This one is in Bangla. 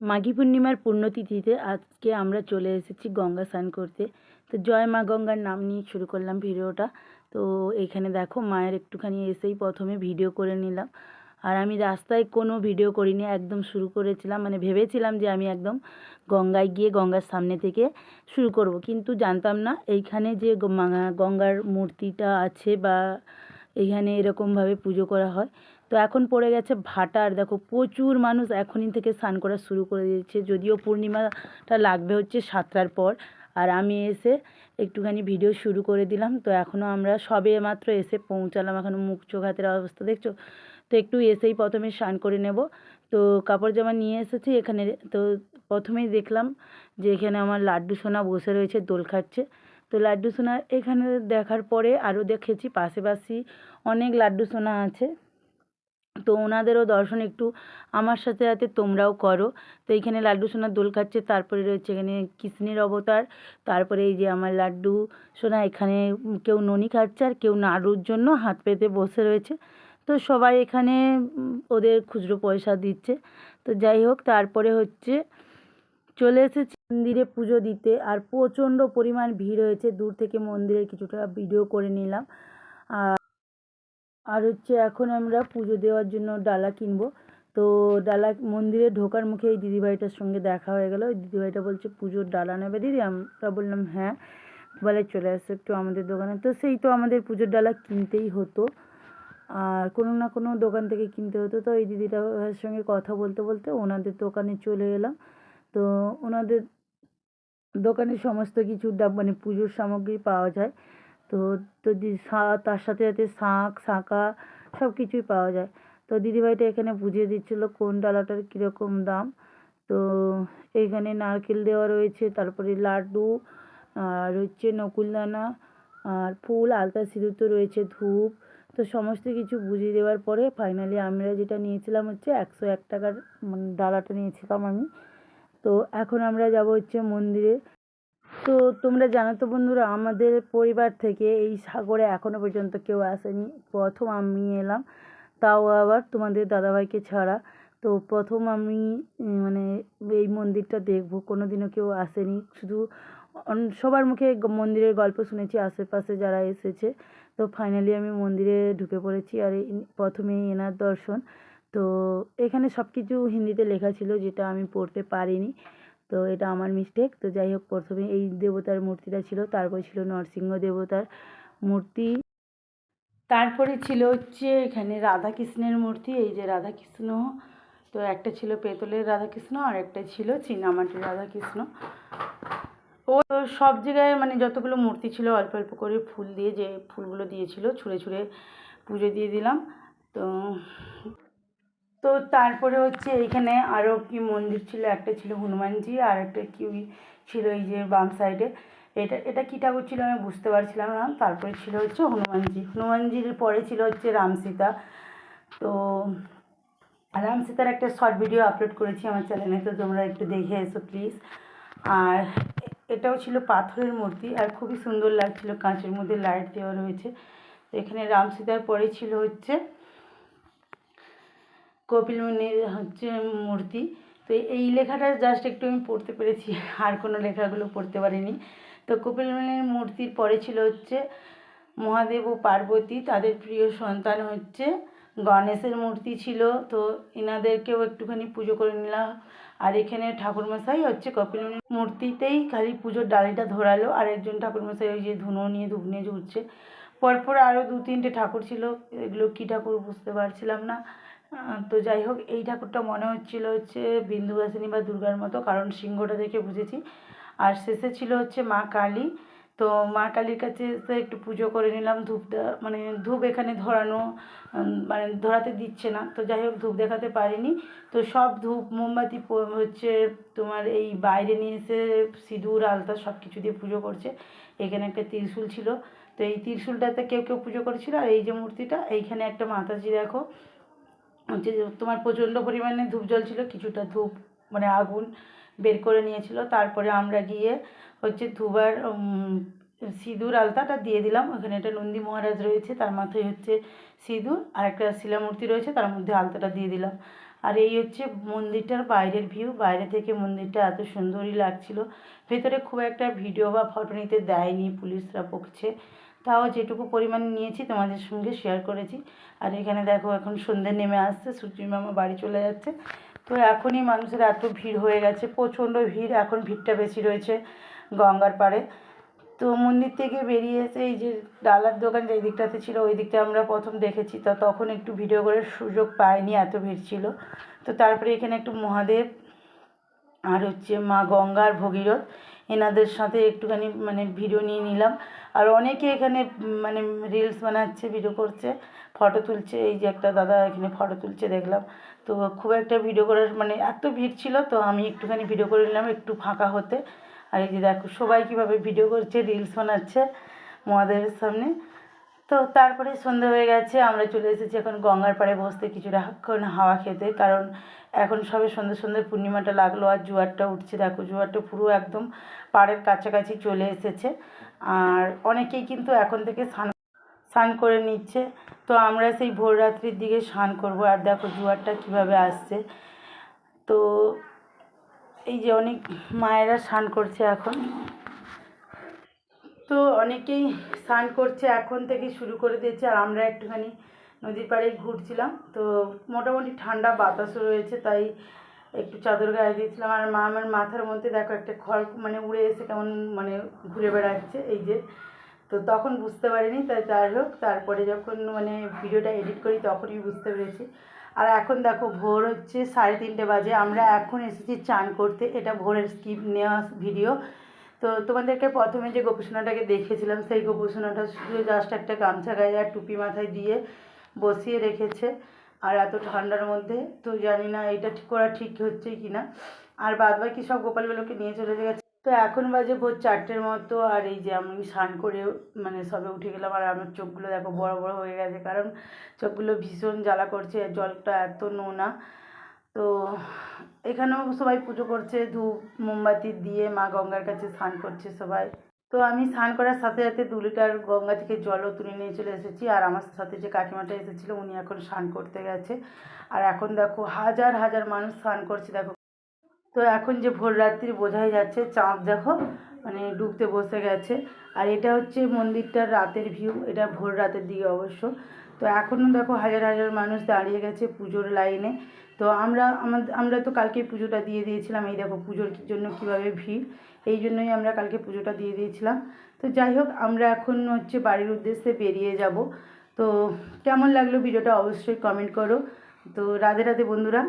মাঘী পূর্ণিমার পুণ্যতিথিতে আজকে আমরা চলে এসেছি গঙ্গা স্নান করতে। তো জয় মা গঙ্গার নাম নিয়ে শুরু করলাম ভিডিওটা। তো এখানে দেখো মায়ের একটুখানি এসেই প্রথমে ভিডিও করে নিলাম। আর আমি রাস্তায় কোনো ভিডিও করিনি, একদম শুরু করেছিলাম। মানে ভেবেছিলাম যে আমি একদম গঙ্গায় গিয়ে গঙ্গার সামনে থেকে শুরু করব। কিন্তু জানতাম না, এইখানে যে গঙ্গার মূর্তিটা আছে বা এইখানে এরকমভাবে পুজো করা হয়। তো এখন পড়ে গেছে ভাটার দেখো, প্রচুর মানুষ এখনই থেকে স্নান করা শুরু করে দিয়েছে। যদিও পূর্ণিমাটা লাগবে হচ্ছে সাতটার পর। আর আমি এসে একটুখানি ভিডিও শুরু করে দিলাম। তো এখনও আমরা সবে মাত্র এসে পৌঁছালাম। এখনও মুখ চোখ হাতের অবস্থা, দেখছ? তো একটু এসেই প্রথমে স্নান করে নেব। তো কাপড় জামা নিয়ে এসেছি এখানে। তো প্রথমেই দেখলাম যে এখানে আমার লাড্ডু সোনা বসে রয়েছে, দোল খাচ্ছে। তো লাড্ডু সোনা এখানে দেখার পরে আরও দেখেছি পাশাপাশি অনেক লাড্ডু সোনা আছে। তো ওনাদেরও দর্শন একটু আমার সাথে সাথে তোমরাও করো। তো এইখানে লাড্ডু সোনার দোল খাচ্ছে, তারপরে রয়েছে এখানে কৃষ্ণের অবতার, তারপরে এই যে আমার লাড্ডু সোনা, এখানে কেউ ননি খাচ্ছে আর কেউ নাড়ুর জন্য হাত পেতে বসে রয়েছে। তো সবাই এখানে ওদের খুচরো পয়সা দিচ্ছে। তো যাই হোক, তারপরে হচ্ছে চলে এসেছি মন্দিরে পুজো দিতে আর প্রচণ্ড পরিমাণ ভিড় হয়েছে। দূর থেকে মন্দিরের কিছুটা ভিডিও করে নিলাম। আর আর হচ্ছে এখন আমরা পুজো দেওয়ার জন্য ডালা কিনবো। তো ডালা মন্দিরে ঢোকার মুখে এই দিদিভাইটার সঙ্গে দেখা হয়ে গেল। ওই দিদিভাইটা বলছে, পুজোর ডালা নেবে দিদি? আমরা বললাম হ্যাঁ। বলে চলে আসো একটু আমাদের দোকানে। তো সেই তো আমাদের পুজোর ডালা কিনতেই হতো। আর কোনো না কোনো দোকান থেকে কিনতে হতো। তো এই দিদিটার সঙ্গে কথা বলতে বলতে ওনাদের দোকানে চলে এলাম। তো ওনাদের দোকানে সমস্ত কিছু মানে পুজোর সামগ্রী পাওয়া যায়। তো তো তার সাথে সাথে শাঁখ, শাঁখা সব কিছুই পাওয়া যায়। তো দিদিভাইটা এখানে বুঝিয়ে দিচ্ছিল কোন ডালাটার কীরকম দাম। তো এইখানে নারকেল দেওয়া রয়েছে, তারপরে লাড্ডু, আর হচ্ছে নকুলদানা, আর ফুল, আলতা সিঁদুর তো রয়েছে, ধূপ। তো সমস্ত কিছু বুঝিয়ে দেওয়ার পরে ফাইনালি আমরা যেটা নিয়েছিলাম হচ্ছে একশো এক টাকার মানে ডালাটা নিয়েছিলাম আমি। তো এখন আমরা যাব হচ্ছে মন্দিরে। তো তোমরা জানো তো বন্ধুরা, আমাদের পরিবার থেকে এই সাগরে এখনও পর্যন্ত কেউ আসেনি। প্রথম আমি এলাম, তাও আবার তোমাদের দাদাভাইকে ছাড়া। তো প্রথম আমি মানে এই মন্দিরটা দেখব কোনো দিনও কেউ আসেনি। শুধু সবার মুখে মন্দিরের গল্প শুনেছি, আশেপাশে যারা এসেছে। তো ফাইনালি আমি মন্দিরে ঢুকে পড়েছি, আর প্রথমেই এনার দর্শন। তো এখানে সব কিছু হিন্দিতে লেখা ছিল, যেটা আমি পড়তে পারিনি। তো এটা আমার মিস্টেক তো যাই হোক প্রথমে এই দেবতার মূর্তিটা ছিল, তারপরে ছিল নরসিংহ দেবতার মূর্তি। তারপরে ছিল হচ্ছে এখানে রাধাকৃষ্ণের মূর্তি, এই যে রাধাকৃষ্ণ। তো একটা ছিল পেতলের রাধাকৃষ্ণ, আর একটা ছিল চীনামাটির রাধাকৃষ্ণ। ও সব জায়গায় মানে যতগুলো মূর্তি ছিল, অল্প অল্প করে ফুল দিয়ে যে ফুলগুলো দিয়েছিল, ছুঁড়ে ছুঁড়ে পুজো দিয়ে দিলাম। তো তো তারপরে হচ্ছে এইখানে আরও কি মন্দির ছিল? একটা ছিল হনুমানজি আর একটা কি ছিল এই যে বাম সাইডে এটা এটা কী ঠাকুর ছিল আমি বুঝতে পারছিলাম না। তারপরে ছিল হচ্ছে হনুমানজি। হনুমানজির পরে ছিল হচ্ছে রাম সীতা। তো রাম সীতার একটা শর্ট ভিডিও আপলোড করেছি আমার চ্যানেলে তো তোমরা একটু দেখে এসো প্লিজ আর এটাও ছিল পাথরের মূর্তি আর খুবই সুন্দর লাগছিল, কাঁচের মধ্যে লাইট দেওয়া রয়েছে। তো এখানে রাম সীতার পরে ছিল হচ্ছে কপিল মুনির হচ্ছে মূর্তি। তো এই লেখাটা জাস্ট একটু আমি পড়তে পেরেছি, আর কোনো লেখাগুলো পড়তে পারিনি। তো কপিল মুনির মূর্তির পরে ছিল হচ্ছে মহাদেব ও পার্বতী, তাদের প্রিয় সন্তান হচ্ছে গণেশের মূর্তি ছিল। তো এনাদেরকেও একটুখানি পুজো করে নিলাম। আর এখানে ঠাকুরমশাই হচ্ছে কপিল মূর্তিতেই খালি পুজোর ডালিটা ধরালো, আর একজন ঠাকুরমশাই ওই যে ধুনো নিয়ে ধূপ নিয়ে ঝুড়ছে পরপর আরও দু তিনটে ঠাকুর ছিল, এগুলো কী ঠাকুর বুঝতে পারছিলাম না। তো যাই হোক, এই ঠাকুরটা মনে হচ্ছিল হচ্ছে বিন্দুবাসিনী বা দুর্গার মতো, কারণ সিংহটা দেখে বুঝেছি। আর শেষে ছিল হচ্ছে মা কালী। তো মা কালীর কাছে এসে একটু পুজো করে নিলাম ধূপটা মানে ধূপ এখানে ধরানো মানে ধরাতে দিচ্ছে না। তো যাই হোক, ধূপ দেখাতে পারিনি। তো সব ধূপ, মোমবাতি হচ্ছে তোমার এই বাইরে নিয়ে এসে সিঁদুর, আলতা সব কিছু দিয়ে পুজো করছে। এখানে একটা ত্রিশূল ছিল। তো এই ত্রিশূলটাতে কেউ কেউ পুজো করেছিল। আর এই যে মূর্তিটা, এইখানে একটা মাতাজি দেখো। হচ্ছে তোমার প্রচণ্ড পরিমাণে ধূপ জ্বলছিল, কিছুটা ধূপ মানে আগুন বের করে নিয়েছিল। তারপরে আমরা গিয়ে হচ্ছে ধুবার সিঁদুর আলতাটা দিয়ে দিলাম। ওখানে একটা নন্দী মহারাজ রয়েছে, তার মাথায় হচ্ছে সিঁদুর, আর একটা শিলামূর্তি রয়েছে, তার মধ্যে আলতাটা দিয়ে দিলাম। আর এই হচ্ছে মন্দিরটার বাইরের ভিউ, বাইরে থেকে মন্দিরটা এত সুন্দরই লাগছিল। ভেতরে খুব একটা ভিডিও বা ফটো নিতে দেয়নি, পুলিশরা বকছে। তাও যেটুকু পরিমাণ নিয়েছি তোমাদের সঙ্গে শেয়ার করেছি। আর এখানে দেখো, এখন সন্ধ্যে নেমে আসছে সূর্য মামা বাড়ি চলে যাচ্ছে। তো এখনই মানুষের এত ভিড় হয়ে গেছে, প্রচণ্ড ভিড়, এখন ভিড়টা বেশি রয়েছে গঙ্গার পাড়ে। তো মন্দির থেকে বেরিয়ে এসে এই যে ডালার দোকান যে দিকটাতে ছিল, ওই দিকটা আমরা প্রথম দেখেছি। তো তখন একটু ভিডিও করার সুযোগ পাইনি, এত ভিড় ছিল। তো তারপরে এখানে একটু মহাদেব, আর হচ্ছে মা গঙ্গার ভগীরথ। এনাদের সাথে একটুখানি মানে ভিডিও নিয়ে নিলাম। আর অনেকে এখানে মানে রিলস বানাচ্ছে ভিডিও করছে ফটো তুলছে। এই যে একটা দাদা এখানে ফটো তুলছে, দেখলাম। তো খুব একটা ভিডিও করার মানে এত ভিড় ছিল, তো আমি একটুখানি ভিডিও করে নিলাম একটু ফাঁকা হতে। আর এই যে দেখো, সবাই কীভাবে ভিডিও করছে রিলস বানাচ্ছে মহাদেবের সামনে। তো তারপরে সন্ধে হয়ে গেছে, আমরা চলে এসেছি এখন গঙ্গার পাড়ে বসতে কিছুক্ষণ হাওয়া খেতে। কারণ এখন সবে সন্ধ্যে সন্ধ্যে পূর্ণিমাটা লাগল আর জোয়ারটা উঠছে। দেখো, জোয়ারটা পুরো একদম পাড়ের কাছাকাছি চলে এসেছে। আর অনেকেই কিন্তু এখন থেকে স্নান স্নান করে নিচ্ছে। তো আমরা সেই ভোর রাত্রির দিকে স্নান করব। আর দেখো জোয়ারটা কীভাবে আসছে। তো এই যে অনেক মায়েরা স্নান করছে এখন। তো অনেকেই স্নান করছে এখন থেকে শুরু করে দিয়েছে, আর আমরা একটুখানি নদীর পাড়ে ঘুরছিলাম। তো মোটামুটি ঠান্ডা বাতাসও রয়েছে, তাই একটু চাদর গায়ে দিয়েছিলাম। আর মা আমার মাথার মধ্যে দেখো একটা খড় মানে উড়ে এসে কেমন মানে ঘুরে বেড়াচ্ছে, এই যে। তো তখন বুঝতে পারিনি, তাই যাই হোক, তারপরে যখন মানে ভিডিওটা এডিট করি তখনই বুঝতে পেরেছি। আর এখন দেখো ভোর হচ্ছে সাড়ে তিনটে বাজে, আমরা এখন এসেছি চান করতে, এটা ভোরের স্কিপ নেওয়া ভিডিও। তো তোমাদেরকে প্রথমে যে গোপীসোনাটাকে দেখেছিলাম সেই গোপীসোনাটা শুধু জাস্ট একটা গামছা গায়ে আর টুপি মাথায় দিয়ে বসিয়ে রেখেছে। আর এত ঠান্ডার মধ্যে, তো জানি না এটা ঠিক করা ঠিক হচ্ছে কি না আর বাদ বাকি সব গোপালগুলোকে নিয়ে চলে গেছে। তো এখন বাজে ভোর চারটের মতো, আর এই যে আমি স্নান করে মানে সবে উঠে গেলাম, আর আমার চোখগুলো দেখো বড় বড় হয়ে গেছে, কারণ চোখগুলো ভীষণ জ্বালা করছে জলটা এত নোনা। তো এখানেও সবাই পুজো করছে, ধূপ, মোমবাতি দিয়ে মা গঙ্গার কাছে স্নান করছে সবাই। তো আমি স্নান করার সাথে সাথে দু লিটার গঙ্গা থেকে জলও তুলে নিয়ে চলে এসেছি আর আমার সাথে যে কাকিমাটা এসেছিল, উনি এখন স্নান করতে গেছে। আর এখন দেখো হাজার হাজার মানুষ স্নান করছে, দেখো। তো এখন যে ভোর রাত্রি বোঝাই যাচ্ছে, চাঁদ দেখো মানে ডুবতে বসে গেছে। আর এটা হচ্ছে মন্দিরটার রাতের ভিউ, এটা ভোর রাতের দিকে অবশ্য। তো এখনও দেখো হাজার হাজার মানুষ দাঁড়িয়ে গেছে পুজোর লাইনে। তো আমরা আমাদের আমরা তো কালকে পুজোটা দিয়ে দিয়েছিলাম। এই দেখো পুজোর জন্য কীভাবে ভিড়, এই জন্যই আমরা কালকে পুজোটা দিয়ে দিয়েছিলাম। তো যাই হোক, আমরা এখন হচ্ছে বাড়ির উদ্দেশ্যে বেরিয়ে যাব। তো কেমন লাগল ভিডিওটা অবশ্যই কমেন্ট করো। তো রাধে রাধে বন্ধুরা।